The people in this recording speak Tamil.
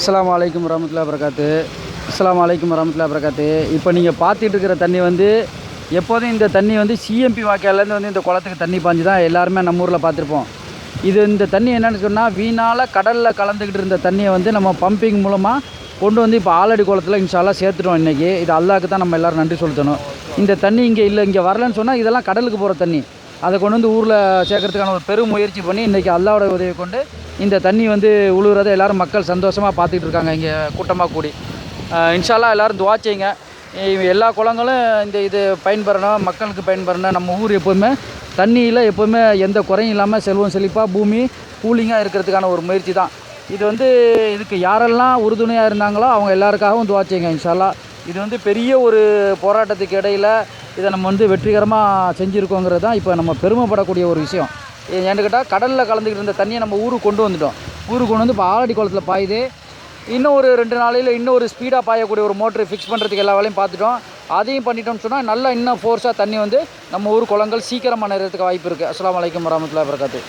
அஸ்லாம் அலைக்கும் வரமத்துல்லா வரகாத்து அஸ்லாம் அலைக்கும் வரமத்துல்லா வரகாத்து இப்போ நீங்கள் பார்த்துட்டு இருக்கிற தண்ணி வந்து எப்போதும் இந்த தண்ணி வந்து சிஎம்பி வாய்க்கால்லேருந்து வந்து இந்த குளத்துக்கு தண்ணி பாஞ்சு தான் எல்லாருமே நம்ம ஊரில் பார்த்துருப்போம். இது இந்த தண்ணி என்னன்னு சொன்னால் வீணால் கடலில் கலந்துக்கிட்டு இருந்த தண்ணியை வந்து நம்ம பம்பிங் மூலமாக கொண்டு வந்து இப்போ ஆலடி குளத்தில் இன்ஷால்லாம் சேர்த்துட்டோம் இன்றைக்கி இது அல்லாவுக்கு தான் நம்ம எல்லோரும் நன்றி செலுத்தணும். இந்த தண்ணி இங்கே இல்லை இங்கே வரலன்னு சொன்னால் இதெல்லாம் கடலுக்கு போகிற தண்ணி. அதை கொண்டு வந்து ஊரில் சேர்க்கறதுக்கான ஒரு பெரும் முயற்சி பண்ணி இன்றைக்கி அல்லாவோட உதவி கொண்டு இந்த தண்ணி வந்து உழுவுறதை எல்லோரும் மக்கள் சந்தோஷமாக பார்த்துக்கிட்டு இருக்காங்க. இங்கே கூட்டமாக கூடி. இன்ஷால்லாம் எல்லோரும் துவா செய்யுங்க. எல்லா குளங்களும் இந்த இது பயன்பெறணும் மக்களுக்கு பயன்பெறணும். நம்ம ஊர் எப்போவுமே தண்ணியில் எப்போவுமே எந்த குறையும் இல்லாமல் செல்வம் செழிப்பாக பூமி கூலிங்காக இருக்கிறதுக்கான ஒரு முயற்சி தான். இது வந்து இதுக்கு யாரெல்லாம் உறுதுணையாக இருந்தாங்களோ அவங்க எல்லாருக்காகவும் துவா செய்யுங்க இன்ஷால்லா. இது வந்து பெரிய ஒரு போராட்டத்துக்கு இடையில் இதை நம்ம வந்து வெற்றிகரமாக செஞ்சுருக்கோங்கிறது தான் இப்போ நம்ம பெருமைப்படக்கூடிய ஒரு விஷயம். ஏன்னு கேட்டால் கடலில் கலந்துக்கிட்டு இருந்த தண்ணியை நம்ம ஊருக்கு கொண்டு வந்துட்டோம். ஊருக்கு கொண்டு வந்து இப்போ ஆலடி குளத்தில் பாயுது. இன்னும் ஒரு ரெண்டு நாளையில் இன்னும் ஒரு ஸ்பீடாக பாயக்கூடிய ஒரு மோட்ரு ஃபிக்ஸ் பண்ணுறதுக்கு எல்லா வேலையும் பார்த்துட்டோம். அதையும் பண்ணிட்டோம்னு சொன்னால் நல்லா இன்னும் ஃபோர்ஸாக தண்ணி வந்து நம்ம ஊர் குளங்கள் சீக்கிரமாக நிறையறதுக்கு வாய்ப்பு இருக்குது அஸ்லாம் அலைக்கும் வரமத்துல வரகாத்து